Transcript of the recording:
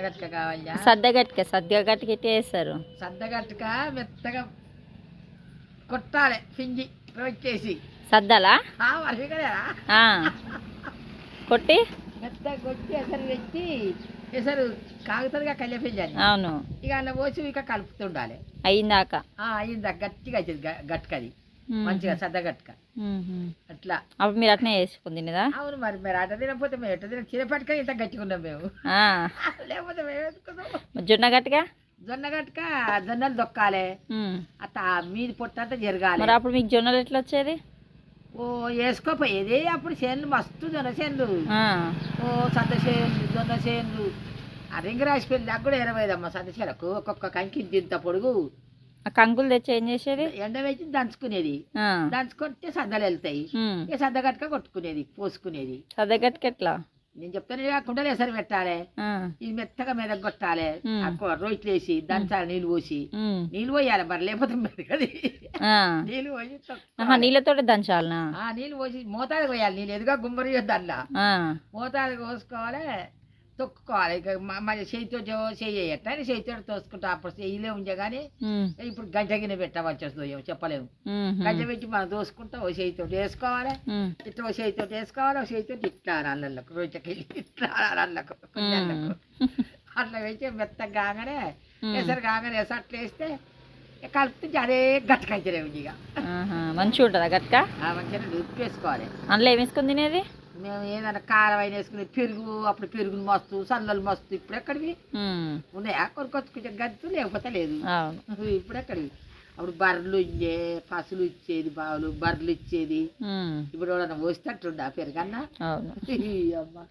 గట్క కావాలా? సద్దగట్క సద్దగట్క వేస్తారు సద్దగట్క మెత్తగా కొట్టాలి పిండి వచ్చేసి సద్దలా. కొట్టి? మెత్తగా కొట్టి ఎసరు పెట్టి ఎసరు కాగుతుందిగా అని అవును. ఇక అలా పోసి ఇక కలుపుతుండాలి. అయిందాక ఆ, అయిందా గట్టిగా అవుతుంది గట్కది. మంచిగా సద్దగట్క మ్మ్. అట్లా. అప్పుడు మీరు అట్నే వేసుకుని తినదా? అవును మరి మీరు అట తినకపోతే మేము ఎట్ట తిన? చిరపట్టుకొని ఇంత గట్టిగా మేము. లేకపోతే మేము ఎందుకున్నాం? జొన్న గట్క జొన్న గట్క జొన్నలు దొక్కాలి. అత్త మీది పొట్టంతా జరగాలి. మరి అప్పుడు మీకు జొన్నలు ఎట్లా వచ్చేది? ఓ వేసుకోపోయేది. అప్పుడు చేనులు మస్తు జొన్న చేనులు. ఓ సద్ద చేనులు జొన్న చేనులు. ఆ రింగ రాసి పెళ్ళి నాకు కూడా ఇరవైదమ్మా సద్ద చేలకు. ఒక్కొక్క కంకి ఇంత పొడుగు. కంకులు తెచ్చి ఏం చేసేది? ఎండ వేసి దంచుకునేది. దంచుకుంటే సద్దలు వెళ్తాయి. ఇక సద్ద గట్క కొట్టుకునేది పోసుకునేది. సద్దగట్క ఎట్లా? నేను చెప్తాను ఇక కుండలు ఎసరు పెట్టాలి. ఇది మెత్తగా మీద కొట్టాలి రొయ్యలు వేసి దంచాలి నీళ్ళు పోసి. నీళ్ళు పోయాలి మరి లేకపోతే మెరగది. నీళ్ళు పోసి దంచాలనా? ఆ నీళ్ళు పోసి మోతాదు పోయాలి. నీళ్ళు ఎదుగా గుమ్మరి దాంట్లో. మోతాదు కోసుకోవాలి తొక్కుకోవాలి. ఇక మ- మరి చేతితో చేయట చేతితో తోసుకుంటా. అప్పుడు చెయ్యిలే ఉంచే కానీ. ఇప్పుడు గంట గిన్నె పెట్టవలసి వస్తుంది ఏమో చెప్పలేము. గంట పెట్టి మనం దోసుకుంటా ఓ చేతితో వేసుకోవాలి. ఇట్లా ఓ చేతితో వేసుకోవాలి. ఓ చేతితో ఇట్లా అల్లలకు రోజుకెళ్ళి ఇట్లా అల్లకు. అట్లా వేసి మెత్తగా కాగానే. ఎసరు కాగానే ఎసరు అట్లా వేస్తే ఇక కలుపుతుంటే అదే గట్టకైతే ఇక. ఆహా. మంచిగా ఉంటుందా గట్క మంచిగా ఉప్పు వేసుకోవాలి. అందులో ఏం వేసుకొని తినేది? మేము ఏదైనా కారం అయిన వేసుకుని పెరుగు అప్పుడు పెరుగులు మస్తు సన్నలు మస్తు ఇప్పుడు ఎక్కడివి. ఉన్నాయా? కొనుక్కొచ్చుకుంటే గద్దు లేకపోతే లేదు. ఇప్పుడు ఎక్కడివి? అప్పుడు బర్రెలు ఇచ్చే పసులు ఇచ్చేది బావులు బర్రెలు ఇచ్చేది. ఇప్పుడు ఎవడన్నా పోస్తేట్టుండ పెరుగన్నా. అవును. అమ్మ.